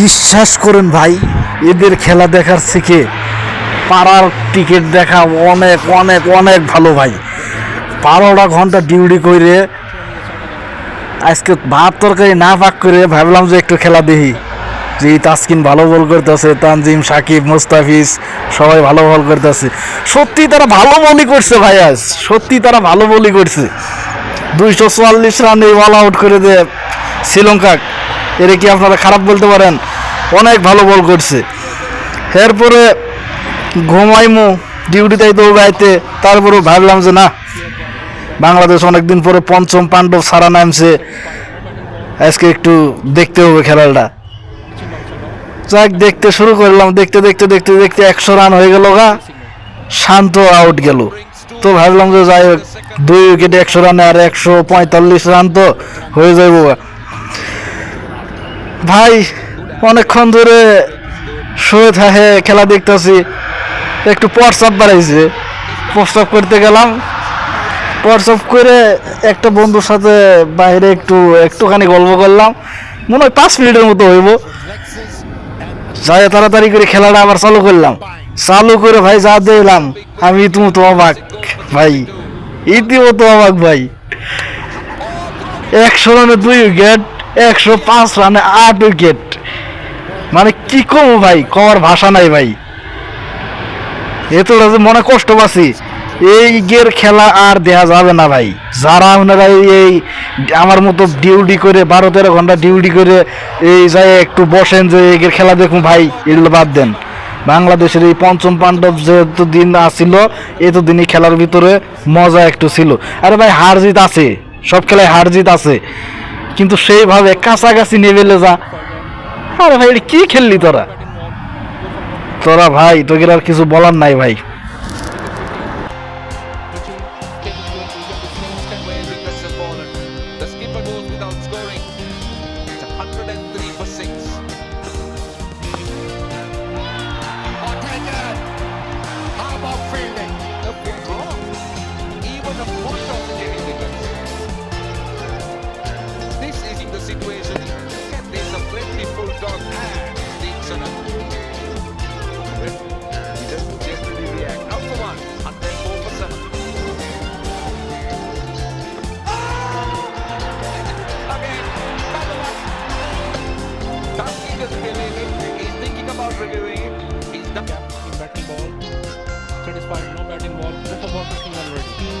বিশ্বাস করেন ভাই, এদের খেলা দেখার থেকে পাড়ার টিকিট দেখা অনেক অনেক অনেক ভালো ভাই। বারোটা ঘণ্টা ডিউটি করে আজকে ভাত তরকারি না পাক করে ভাবলাম যে একটু খেলা দেখি। যে তাসকিন ভালো বল করতেছে, তানজিম, সাকিব, মুস্তাফিজ সবাই ভালো বল করতেছে। সত্যি তারা ভালো বলই করছে ভাই আজ। সত্যি তারা ভালো বলই করছে। দুইশো চুয়াল্লিশ রানে অল আউট করে দেয় শ্রীলঙ্কা। এর কি আপনারা খারাপ বলতে পারেন? অনেক ভালো বল করছে। এরপরে ঘুমাইমু, ডিউটিতে দৌড়াইতে তারপরে ভাবলাম যে না, বাংলাদেশ অনেকদিন পরে পঞ্চম পাণ্ডব সারা নামছে, আজকে একটু দেখতে হবে খেলাটা। যাক, দেখতে শুরু করলাম, দেখতে দেখতে দেখতে দেখতে একশো রান হয়ে গেল গা, শান্ত আউট গেল। তো ভাবলাম যে যাই হোক, দুই উইকেটে একশো রানে আর একশো পঁয়তাল্লিশ রান তো হয়ে যাইব। ভাই, অনেকক্ষণ ধরে শুয়ে থাকে, খেলা দেখতেছি। একটু প্রস্রাব বাড়াইছে। প্রস্রাব করতে গেলাম। প্রস্রাব করে একটা বন্ধুর সাথে বাইরে একটু, একটুখানি গল্প করলাম। মনে হয় পাঁচ মিনিটের মতো হইব। যাই তাড়াতাড়ি করে খেলাটা আবার চালু করলাম। চালু করে ভাই যা দেখলাম, আমি তুমি তো অবাক। ভাই ইতিমতো অবাক ভাই। একশো রানে দুই উইকেট একশো পাঁচ রানে আট উইকেট মানে কি কম ভাই? কমার ভাষা নাই ভাই। এতটা যে মনে কষ্ট পাচ্ছি। এই গের খেলা আর দেয়া যাবে না ভাই। যারা আপনারা এই আমার মতো ডিউটি করে বারো তেরো ঘণ্টা ডিউটি করে এই যায় একটু বসেন যে এই গের খেলা দেখুন ভাই, এগুলো বাদ দেন। বাংলাদেশের এই পঞ্চম পাণ্ডব যেহেতু দিন আসছিল, এতদিনই খেলার ভিতরে মজা একটু ছিল। আরে ভাই, হার জিত আছে। সব খেলায় হার জিত আছে। কিন্তু সেইভাবে কাছাকাছি নেবেলে যা আরে ভাই কি খেললি তোরা তোরা ভাই, তোকে আর কিছু বলার নাই ভাই The skipper goes without scoring. It's 103 for 6. the gap in batting ball. Satisfied, no batting ball, just about 15 already.